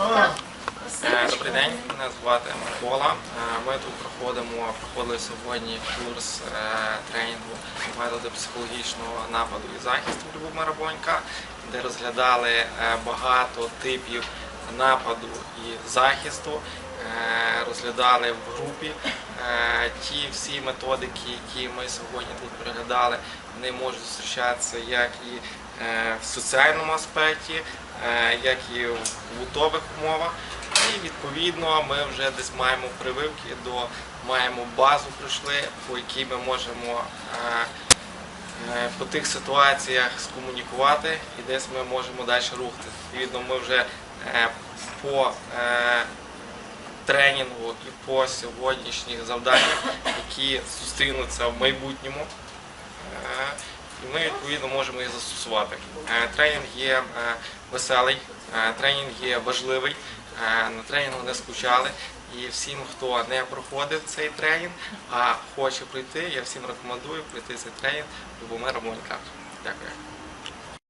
Е, Добрий день, мене звати Микола. Е, Ми тут проходимо, проходили сьогодні курс е, тренінгу методи психологічного нападу і захисту Любомира Бонька, де розглядали багато типів нападу і захисту. Розглядали в групі ті всі методики, які ми сьогодні тут переглядали, вони можуть зустрічатися як і в соціальному аспекті, як і в побутових умовах. І відповідно ми вже десь маємо прививки до маємо базу пройшли, по якій ми можемо е, е, по тих ситуаціях скомунікувати і десь ми можемо далі рухати. Відповідно, ми вже е, по е, тренінгу і по сьогоднішніх завданнях, які зустрінуться в майбутньому. Ми відповідно можемо її застосувати. Е, Тренінг є е, веселий, е, тренінг є важливий. На тренінгу не скучали. І всім, хто не проходив цей тренінг, а хоче пройти, я всім рекомендую пройти цей тренінг Любомира Монька. Дякую.